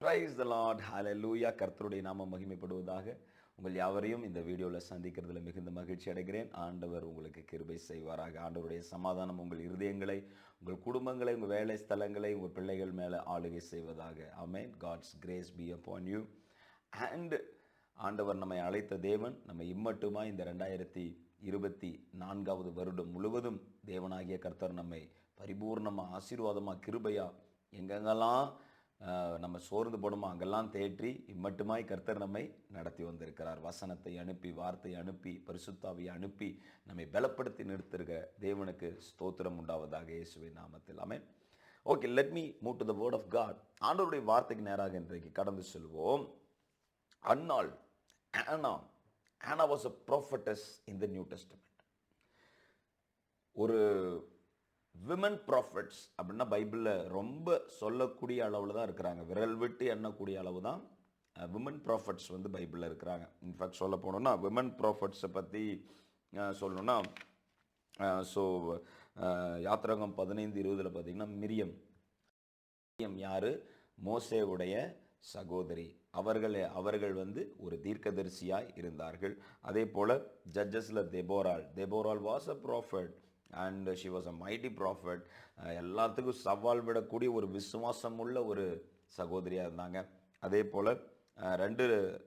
Price த Lord ஹalleluya கர்த்தருடைய நாமம் மகிமைப்படுவதாக உங்கள் யாவரையும் இந்த வீடியோவில் சந்திக்கிறதுல மிகுந்த மகிழ்ச்சி அடைகிறேன். ஆண்டவர் உங்களுக்கு கிருபை செய்வாராக. ஆண்டவருடைய சமாதானம் உங்கள் இருதயங்களை உங்கள் குடும்பங்களை உங்கள் வேலை ஸ்தலங்களை உங்கள் பிள்ளைகள் மேலே ஆளுகை செய்வதாக. Amen God's grace be upon you and ஆண்டவர் நம்மை அழைத்த தேவன் நம்ம இம்மட்டுமா இந்த ரெண்டாயிரத்தி இருபத்தி நான்காவது வருடம் முழுவதும் தேவனாகிய கர்த்தர் நம்மை பரிபூர்ணமாக ஆசீர்வாதமாக கிருபையா எங்கெங்கெல்லாம் நம்ம சோர்ந்து போடுமோ அங்கெல்லாம் தேற்றி இம்மட்டுமாய் கர்த்தர் நம்மை நடத்தி வந்திருக்கிறார். வசனத்தை அனுப்பி வார்த்தை அனுப்பி பரிசுத்தாவை அனுப்பி நம்மை பலப்படுத்தி நிறுத்திருக்க தேவனுக்கு ஸ்தோத்திரம் உண்டாவதாக இயேசுவை நாமத்தில். Amen okay let me move to the word of God ஆண்டவருடைய வார்த்தைக்கு நேராக இன்றைக்கு கடந்து செல்வோம். அன்னாள் Anna Anna was a prophetess in the New Testament ஒரு விமன் ப்ராஃபிட்ஸ் அப்படின்னா பைபிளில் ரொம்ப சொல்லக்கூடிய அளவில் தான் இருக்கிறாங்க. விரல் விட்டு எண்ணக்கூடிய அளவு தான் விமன் ப்ராஃபிட்ஸ் வந்து பைபிளில் இருக்கிறாங்க. இன்ஃபேக்ட் சொல்ல போனோம்னா விமன் ப்ராஃபிட்ஸை பற்றி சொல்லணும்னா ஸோ யாத்திரகம் பதினைந்து இருபதில் பார்த்தீங்கன்னா மிரியம். மிரியம் யார்? மோசேவுடைய சகோதரி. அவர்களே அவர்கள் வந்து ஒரு தீர்க்கதரிசியாய் இருந்தார்கள். அதே போல் ஜட்ஜஸில் தெபோரால் தெபோரால் was a prophet and she was a mighty prophet எல்லாத்துக்கும் சவால் விடக்கூடிய ஒரு விசுவாசம் உள்ள ஒரு சகோதரியாக இருந்தாங்க. அதே போல் uh, ரெண்டு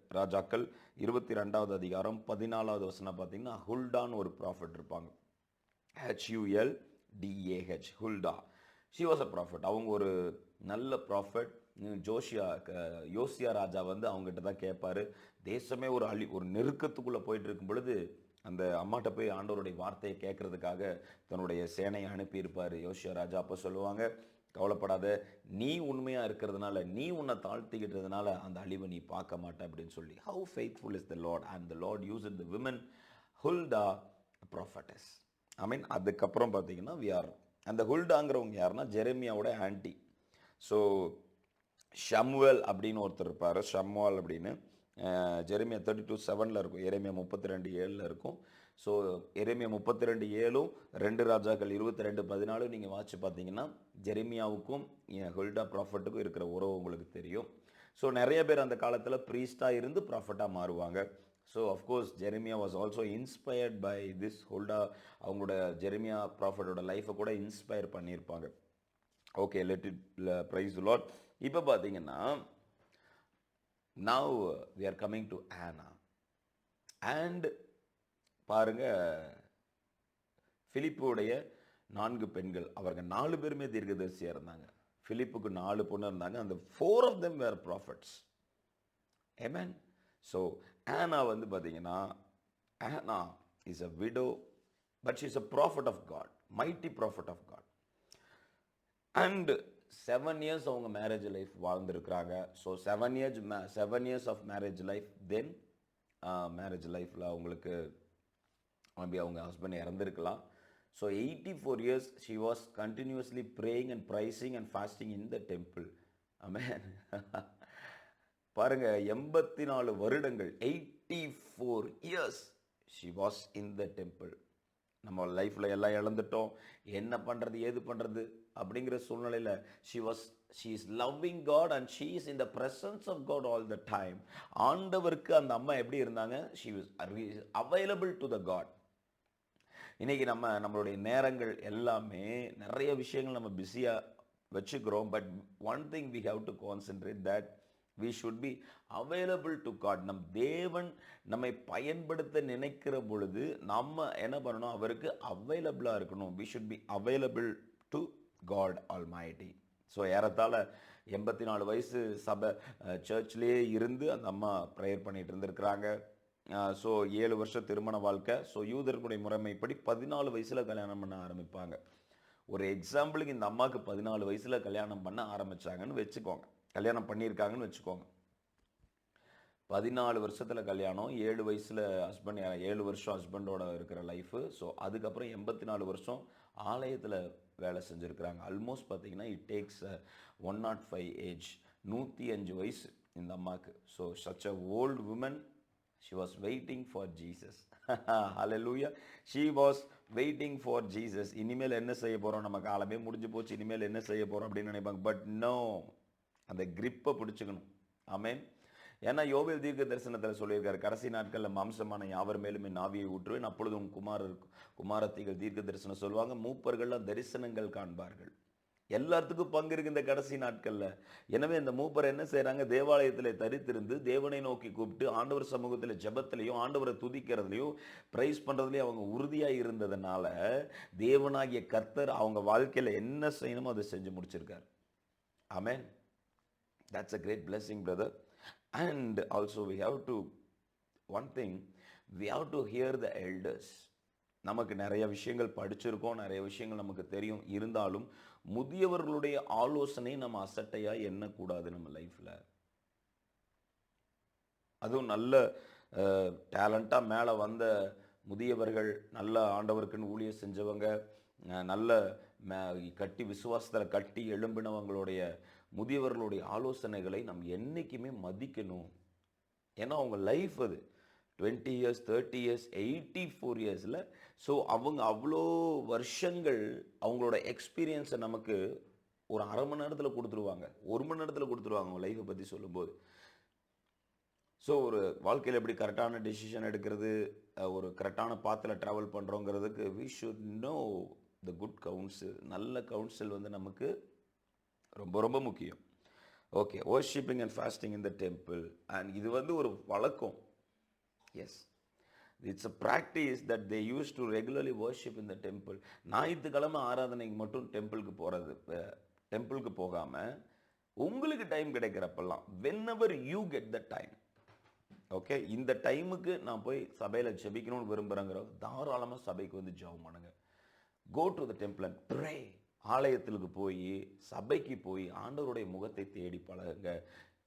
ராஜாக்கள் இருபத்தி ரெண்டாவது அதிகாரம் பதினாலாவது வசனம் பார்த்தீங்கன்னா ஹுல்டான் ஒரு ப்ராஃபிட் இருப்பாங்க. H U L D A H Huldah. She was a prophet அவங்க ஒரு நல்ல ப்ராஃபிட் ஜோஷியா க- யோசியா ராஜா வந்து அவங்ககிட்ட தான் கேட்பாரு தேசமே ஒரு அழி ஒரு நெருக்கத்துக்குள்ளே போயிட்டு இருக்கும் பொழுது அந்த அம்மாட்ட போய் ஆண்டவருடைய வார்த்தையை கேட்கறதுக்காக தன்னுடைய சேனையை அனுப்பியிருப்பார். யோசியா ராஜா அப்போ சொல்லுவாங்க கவலைப்படாத நீ உண்மையாக இருக்கிறதுனால நீ உன்னை தாழ்த்திக்கிட்டதுனால அந்த அழிவை நீ பார்க்க மாட்ட அப்படின்னு சொல்லி how faithful is the Lord and the Lord use the women Huldah prophetess I mean அதுக்கப்புறம் பார்த்தீங்கன்னா வி ஆர் அந்த ஹுல்டாங்கிறவங்க யாருன்னா ஜெரேமியாவோட ஆன்டி ஸோ ஷம்வல் அப்படின்னு ஒருத்தர் இருப்பார். ஷம்வால் அப்படின்னு ஜெரேமியா தேர்ட்டி டூ செவனில் இருக்கும் எரேமியா முப்பத்தி ரெண்டு ஏழில் இருக்கும். ஸோ எரேமியா முப்பத்தி ரெண்டு ஏழும் ரெண்டு ராஜாக்கள் இருபத்தி ரெண்டு பதினாலும் நீங்கள் வாட்சி பார்த்தீங்கன்னா ஜெரேமியாவுக்கும் ஹொல்டா ப்ராஃபட்டுக்கும் இருக்கிற உறவு உங்களுக்கு தெரியும். ஸோ நிறைய பேர் அந்த காலத்தில் ப்ரீஸ்டாக இருந்து ப்ராஃபட்டாக மாறுவாங்க. So of course Jeremiah was also inspired by this Huldah அவங்களோட ஜெரமியா ப்ராஃபட்டோட லைஃப்பை கூட இன்ஸ்பயர் பண்ணியிருப்பாங்க. Okay let it praise Lord இப்போ பார்த்தீங்கன்னா now we are coming to Anna and பாருங்க ஃபிலிப்புடைய நான்கு பெண்கள். அவர்கள் நாலு பேருமே தீர்க்கதரிசியாக இருந்தாங்க. ஃபிலிப்புக்கு நாலு பொண்ணு இருந்தாங்க. அந்த four of them were prophets amen so Anna வந்து பார்த்தீங்கன்னா Anna is a widow but she is a prophet of God mighty prophet of God and seven years அவங்க marriage life வாழ்ந்துருக்குறாங்க. So seven years seven years of marriage life then marriage லைஃப்பில் அவங்களுக்கு maybe அவங்க husband இறந்துருக்கலாம். So eighty four years she was continuously praying and praising and fasting in the temple amen பாருங்க எண்பத்தி நாலு வருடங்கள் eighty four years she was in the temple நம்ம லைஃப்பில் எல்லாம் இழந்துட்டோம். என்ன பண்ணுறது ஏது பண்ணுறது அப்படிங்கிற சூழ்நிலையில் she was she is loving God and she is in the presence of God all the time ஆண்டவருக்கு அந்த அம்மா எப்படி இருந்தாங்க? She was available to the God இன்றைக்கி நம்ம நம்மளுடைய நேரங்கள் எல்லாமே நிறைய விஷயங்கள் நம்ம பிஸியாக வச்சுக்கிறோம். But one thing we have to concentrate that we should be available to God நம் தேவன் நம்மை பயன்படுத்த நினைக்கிற பொழுது நம்ம என்ன பண்ணணும்? அவருக்கு அவைலபிளாக இருக்கணும். We should be available to God almighty so ஏறத்தாழ எண்பத்தி நாலு வயசு சபை சர்ச்லேயே இருந்து அந்த அம்மா ப்ரேயர் பண்ணிகிட்டு இருந்திருக்கிறாங்க. ஸோ ஏழு வருஷம் திருமண வாழ்க்கை. ஸோ யூதர்களுடைய முறைமைப்படி பதினாலு வயசில் கல்யாணம் பண்ண ஆரம்பிப்பாங்க. ஒரு எக்ஸாம்பிளுக்கு இந்த அம்மாவுக்கு பதினாலு வயசில் கல்யாணம் பண்ண ஆரம்பிச்சாங்கன்னு வச்சுக்கோங்க. கல்யாணம் பண்ணியிருக்காங்கன்னு வச்சுக்கோங்க. பதினாலு வருஷத்தில் கல்யாணம் ஏழு வயசில் ஹஸ்பண்ட் ஏழு வருஷம் ஹஸ்பண்டோட இருக்கிற லைஃபு ஸோ அதுக்கப்புறம் எண்பத்தி நாலு வருஷம் ஆலயத்தில் வேலை செஞ்சுருக்கிறாங்க. ஆல்மோஸ்ட் பார்த்தீங்கன்னா it takes one uh, not five age நூற்றி அஞ்சு வயசு இந்த அம்மாவுக்கு so such a old woman she was waiting for jesus. லூயா she was waiting for Jesus இனிமேல் என்ன செய்ய போகிறோம் நம்ம காலமே முடிஞ்சு போச்சு. இனிமேல் என்ன செய்ய போகிறோம் அப்படின்னு நினைப்பாங்க. பட் நோ அந்த கிரிப்பை பிடிச்சிக்கணும். ஆமேன் ஏன்னா யோபேல் தீர்க்க தரிசனத்தில் சொல்லியிருக்காரு கடைசி நாட்களில் மாம்சமான யாவர் மேலும் என் ஆவியை ஊற்றுவேன் அப்பொழுது உன் குமாரர் குமாரத்திகள் தீர்க்க தரிசனம் சொல்லுவாங்க. மூப்பர்கள்லாம் தரிசனங்கள் காண்பார்கள். எல்லாத்துக்கும் பங்கு இருக்கு இந்த கடைசி நாட்களில். எனவே இந்த மூப்பர் என்ன செய்கிறாங்க தேவாலயத்தில் தரித்திருந்து தேவனை நோக்கி கூப்பிட்டு ஆண்டவர் சமூகத்தில் ஜபத்திலையும் ஆண்டவரை துதிக்கிறதுலையும் பிரைஸ் பண்ணுறதுலையும் அவங்க உறுதியாக இருந்ததுனால தேவனாகிய கர்த்தர் அவங்க வாழ்க்கையில் என்ன செய்யணுமோ அதை செஞ்சு முடிச்சிருக்காரு. அமேன் that's a great blessing brother. And also we have to one thing we have to hear the elders. நமக்கு நிறைய விஷயங்கள் படிச்சிருக்கோம் நிறைய விஷயங்கள் நமக்கு தெரியும். இருந்தாலும் முதியவர்களுடைய ஆலோசனை நம்ம அசட்டையாக எண்ணக்கூடாது நம்ம லைஃப்பில் அதுவும் நல்ல டேலண்ட்டாக மேலே வந்த முதியவர்கள் நல்ல ஆண்டவருக்குன்னு ஊழியர் செஞ்சவங்க நல்ல கட்டி விசுவாசத்தில் கட்டி எழும்பினவங்களுடைய முதியவர்களுடைய ஆலோசனைகளை நம்ம என்றைக்குமே மதிக்கணும். ஏன்னா அவங்க லைஃப் அது. Twenty years thirty years eighty four இயர்ஸில் ஸோ அவங்க அவ்வளோ வருஷங்கள் அவங்களோட எக்ஸ்பீரியன்ஸை நமக்கு ஒரு அரை மணி நேரத்தில் கொடுத்துருவாங்க. ஒரு மணி நேரத்தில் கொடுத்துருவாங்க அவங்க லைஃப்பை பற்றி சொல்லும்போது. ஸோ ஒரு வாழ்க்கையில் எப்படி கரெக்டான டெசிஷன் எடுக்கிறது ஒரு கரெக்டான பாத்தில் travel பண்ணுறோங்கிறதுக்கு we should know the good counsel நல்ல கவுன்சில் வந்து நமக்கு ரொம்ப ரொம்ப முக்கியம். Okay worshipping and fasting in the temple and இது வந்து ஒரு வழக்கம். Yes it's a practice that they used to regularly worship in the temple ஞாயிற்றுக்கிழமை ஆராதனைக்கு மட்டும் டெம்பிளுக்கு போகிறது டெம்பிளுக்கு போகாமல் உங்களுக்கு time கிடைக்கிறப்பெல்லாம் whenever you get the time okay இந்த டைமுக்கு நான் போய் சபையில் ஜெபிக்கணும்னு விரும்புகிறேங்கிற தாராளமாக சபைக்கு வந்து ஜெபம் பண்ணுங்க. Go to the temple and pray ஆலயத்திற்கு போய் சபைக்கு போய் ஆண்டவருடைய முகத்தை தேடி பழகுங்க.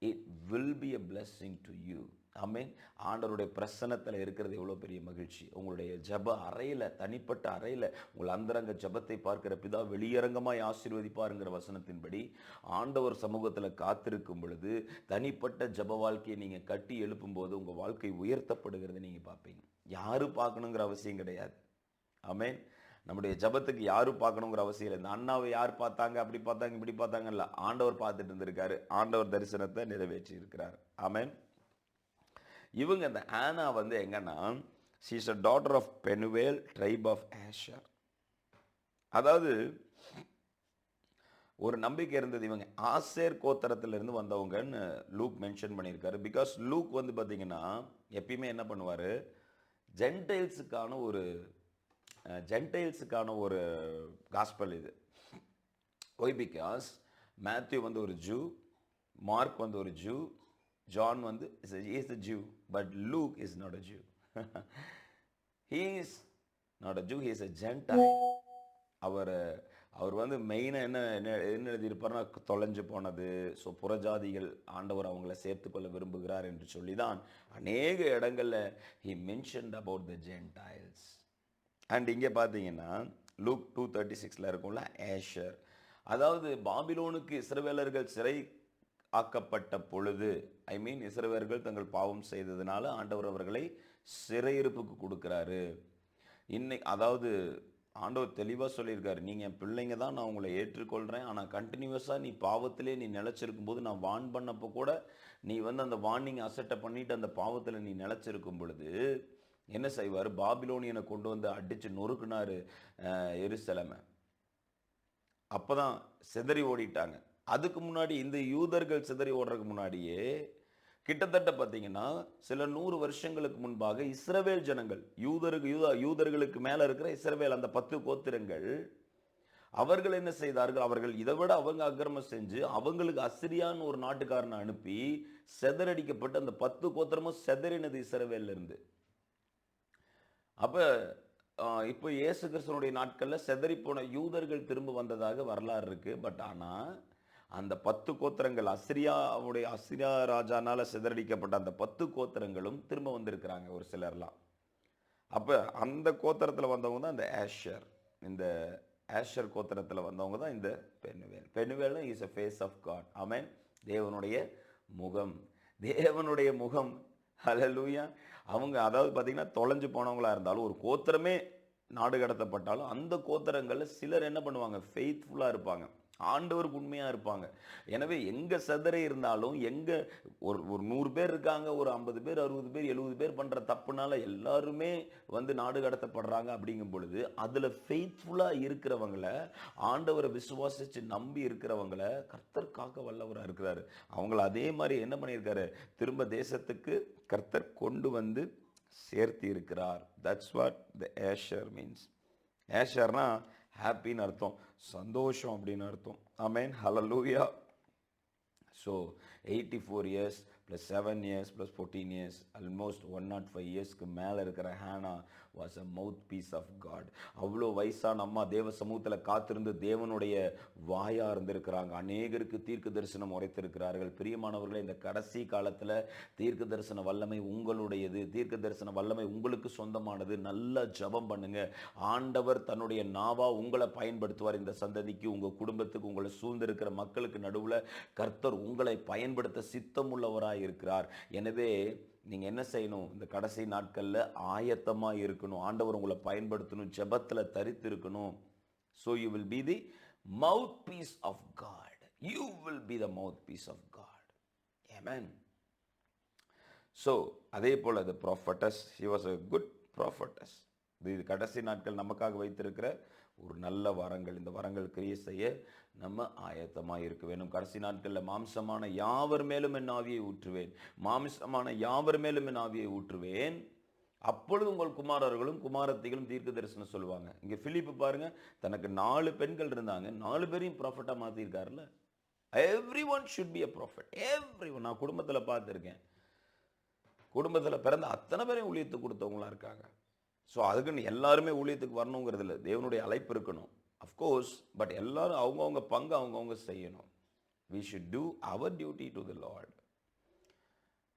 It will be a blessing to you amen ஆண்டவருடைய பிரசன்னத்தில் இருக்கிறது எவ்வளோ பெரிய மகிழ்ச்சி. உங்களுடைய ஜெப அறையில் தனிப்பட்ட அறையில் உங்கள் அந்தரங்க ஜெபத்தை பார்க்கிற பிதா வெளியரங்கமாய் ஆசீர்வதிப்பாருங்கிற வசனத்தின்படி ஆண்டவர் சமூகத்தில் காத்திருக்கும் பொழுது தனிப்பட்ட ஜெப வாழ்க்கையை நீங்கள் கட்டி எழுப்பும்போது உங்கள் வாழ்க்கை உயர்த்தப்படுகிறதை நீங்கள் பார்ப்பீங்க. யாரும் பார்க்கணுங்கிற அவசியம் கிடையாது. ஆமேன் நம்முடைய ஜெபத்துக்கு யாரும் பார்க்கணுங்கிற அவசியம் இல்லை. இந்த அண்ணாவை யார் பார்த்தாங்க? அப்படி பார்த்தாங்க இப்படி பார்த்தாங்கல்ல ஆண்டவர் பார்த்துட்டு இருந்திருக்காரு. ஆண்டவர் தரிசனத்தை நிறைவேற்றி இருக்கிறார் ஆமேன் இவங்க இந்த ஆனா வந்து எங்கன்னா she's a daughter of Penuel tribe of Asher அதாவது ஒரு நம்பிக்கை இருந்தது இவங்க. ஆசேர் கோத்தரத்திலிருந்து வந்தவங்கன்னு லூக் மென்ஷன் பண்ணியிருக்காரு. பிகாஸ் லூக் வந்து பார்த்தீங்கன்னா எப்பயுமே என்ன பண்ணுவார்? ஜென்டைல்ஸுக்கான ஒரு ஜென்டைல்ஸுக்கான ஒரு காஸ்பல் இது. ஒய் பிகாஸ் மேத்யூ வந்து ஒரு ஜூ மார்க் வந்து ஒரு ஜூ ஜான் வந்து is is a Jew but Luke is not a Jew he is not a Jew he is அவர் அவர் வந்து மெயினாக என்ன என்ன என்ன எழுதியிருப்பார்னா தொலைஞ்சு போனது ஸோ புறஜாதிகள் ஆண்டவர் அவங்கள சேர்த்துக்கொள்ள விரும்புகிறார் என்று சொல்லி தான் அநேக இடங்களில் he mentioned about the Gentiles and இங்கே பார்த்தீங்கன்னா லூக் டூ தேர்ட்டி சிக்ஸில் இருக்கும்ல ஏஷர் அதாவது பாபிலோனுக்கு இஸ்ரவேலர்கள் சிறை ஆக்கப்பட்ட பொழுது ஐ மீன் இஸ்ரவேலர்கள் தங்கள் பாவம் செய்ததுனால ஆண்டவர் அவர்களை சிறையிருப்புக்கு கொடுக்குறாரு. இன்னை அதாவது ஆண்டவர் தெளிவாக சொல்லியிருக்காரு நீங்கள் என் பிள்ளைங்க தான் நான் உங்களை ஏற்றுக்கொள்கிறேன் ஆனால் கண்டினியூஸாக நீ பாவத்திலே நீ நிலச்சிருக்கும் போது நான் வான் பண்ணப்போ கூட நீ வந்து அந்த வார்னிங் அசட்டை பண்ணிவிட்டு அந்த பாவத்தில் நீ நிலச்சிருக்கும் பொழுது என்ன செய்வார்? பாபிலோனியனை கொண்டு வந்து அடித்து நொறுக்குனார் எருசலமை. அப்போ தான் சிதறி ஓடிட்டாங்க. அதுக்கு முன்னாடி இந்த யூதர்கள் சிதறி ஓடுறதுக்கு முன்னாடியே கிட்டத்தட்ட பார்த்தீங்கன்னா சில நூறு வருஷங்களுக்கு முன்பாக இஸ்ரவேல் ஜனங்கள் யூதருக்கு யூதா யூதர்களுக்கு மேலே இருக்கிற இஸ்ரவேல் அந்த பத்து கோத்திரங்கள் அவர்கள் என்ன செய்தார்கள்? அவர்கள் இதை விட அவங்க அக்கிரமம் செஞ்சு அவங்களுக்கு அசிரியான்னு ஒரு நாட்டுக்காரனை அனுப்பி செதறடிக்கப்பட்டு அந்த பத்து கோத்திரமும் செதறினது இஸ்ரவேலிருந்து அப்போ இப்போ இயேசு கிறிஸ்தனுடைய நாட்களில் செதறி போன யூதர்கள் திரும்ப வந்ததாக வரலாறு இருக்குது பட் ஆனால் அந்த பத்து கோத்திரங்கள் அசிரியாவுடைய அசிரியா ராஜானால் சிதறடிக்கப்பட்ட அந்த பத்து கோத்திரங்களும் திரும்ப வந்திருக்கிறாங்க ஒரு சிலர்லாம். அப்போ அந்த கோத்திரத்தில் வந்தவங்க தான் இந்த ஆஷர். இந்த ஆஷர் கோத்திரத்தில் வந்தவங்க தான் இந்த Penuel Penuel is a face of God amen தேவனுடைய முகம். தேவனுடைய முகம் அலலூயா அவங்க அதாவது பார்த்தீங்கன்னா தொலைஞ்சு போனவங்களாக இருந்தாலும் ஒரு கோத்திரமே நாடு கடத்தப்பட்டாலும் அந்த கோத்திரங்களில் சிலர் என்ன பண்ணுவாங்க? ஃபெய்த்ஃபுல்லாக இருப்பாங்க. ஆண்டவருக்கு உண்மையாக இருப்பாங்க. எனவே எங்கே சதுரை இருந்தாலும் எங்கே ஒரு ஒரு நூறு பேர் இருக்காங்க ஒரு ஐம்பது பேர் அறுபது பேர் எழுபது பேர் பண்ணுற தப்புனால எல்லாருமே வந்து நாடு கடத்தப்படுறாங்க அப்படிங்கும் பொழுது அதில் ஃபெய்த்ஃபுல்லாக இருக்கிறவங்கள ஆண்டவரை விசுவாசித்து நம்பி இருக்கிறவங்கள கர்த்தர் காக்க வல்லவராக இருக்கிறாரு. அவங்கள அதே மாதிரி என்ன பண்ணியிருக்காரு? திரும்ப தேசத்துக்கு கர்த்தர் கொண்டு வந்து சேர்த்தி இருக்கிறார் that's what the Asher means ஏஷர்னா ஹாப்பின்னு அர்த்தம். சந்தோஷம் அப்படின்னு அர்த்தம். I mean hallelujah so eighty four years plus seven years plus fourteen years almost one nought five இயர்ஸ்க்கு மேலே இருக்கிற Hannah was a mouthpiece of God அவ்வளோ வயசான அம்மா தேவ சமூகத்தில் காத்திருந்து தேவனுடைய வாயாக இருந்திருக்கிறாங்க. அநேகருக்கு தீர்க்க தரிசனம் உரைத்திருக்கிறார்கள். பிரியமானவர்களே இந்த கடைசி காலத்தில் தீர்க்க தரிசன வல்லமை உங்களுடையது. தீர்க்க தரிசன வல்லமை உங்களுக்கு சொந்தமானது. நல்லா ஜபம் பண்ணுங்க. ஆண்டவர் தன்னுடைய நாவா உங்களை பயன்படுத்துவார் இந்த சந்ததிக்கு. உங்கள் குடும்பத்துக்கு உங்களை சூழ்ந்திருக்கிற மக்களுக்கு நடுவில் கர்த்தர் உங்களை பயன்படுத்த சித்தமுள்ளவராக இருக்கிறார். எனவே நீங்கள் என்ன செய்யணும்? இந்த கடைசி நாட்களில் ஆயத்தமாக இருக்கணும். ஆண்டவர் உங்களை பயன்படுத்தணும். ஜெபத்தில் தரித்து இருக்கணும் so you will be the mouthpiece of God you will be the mouthpiece of God amen so அதே போல் the prophetess he was a good prophetess இது கடைசி நாட்கள் நமக்காக வைத்திருக்கிற ஒரு நல்ல வரங்கள். இந்த வரங்கள் கிரியை செய்ய நம்ம ஆயத்தமாக இருக்க வேணும் கடைசி நாட்களில் மாம்சமான யாவர் மேலும் என் ஆவியை ஊற்றுவேன்? மாம்சமான யாவர் மேலும் என் ஆவியை ஊற்றுவேன்? அப்பொழுது உங்கள் குமாரர்களும் குமாரத்திகளும் தீர்க்க தரிசனம் சொல்லுவாங்க. இங்கே பிலிப்பு பாருங்கள் தனக்கு நாலு பெண்கள் இருந்தாங்க. நாலு பேரையும் ப்ராஃபிட்டாக மாற்றிருக்காருல்ல everyone should be a prophet everyone நான் குடும்பத்தில் பார்த்துருக்கேன். குடும்பத்தில் பிறந்த அத்தனை பேரையும் ஊழியத்துக்கு கொடுத்தவங்களா இருக்காங்க. ஸோ அதுக்குன்னு எல்லாருமே ஊழியத்துக்கு வரணுங்கிறது இல்லை தேவனுடைய அழைப்பு இருக்கணும். அஃப்கோர்ஸ் பட் எல்லாரும் அவங்கவுங்க பங்கு அவங்கவுங்க செய்யணும். We should do our duty to the Lord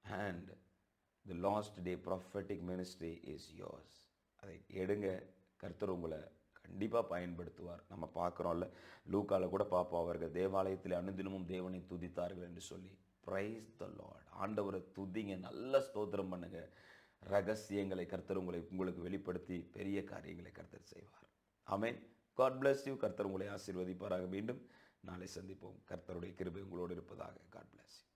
and the last day prophetic ministry is yours அதை எடுங்க. கர்த்தர் உங்களை கண்டிப்பாக பயன்படுத்துவார். நம்ம பார்க்குறோம்ல லூக்கால கூட பார்ப்போம். அவர்கள் தேவாலயத்தில் அனுதினமும் தேவனை துதித்தார்கள் என்று சொல்லி. ப்ரைஸ் த லார்ட் ஆண்டவரை துதிங்க. நல்ல ஸ்தோத்திரம் பண்ணுங்கள் ரகசியங்களை கர்த்தர் உங்களை உங்களுக்கு வெளிப்படுத்தி பெரிய காரியங்களை கர்த்தர் செய்வார். அமேன் காட் பிளஸ் யூ கர்த்தர் உங்களை ஆசீர்வதிப்பாராக. மீண்டும் நாளை சந்திப்போம். கர்த்தருடைய கிருபை உங்களோடு இருப்பதாக. God bless you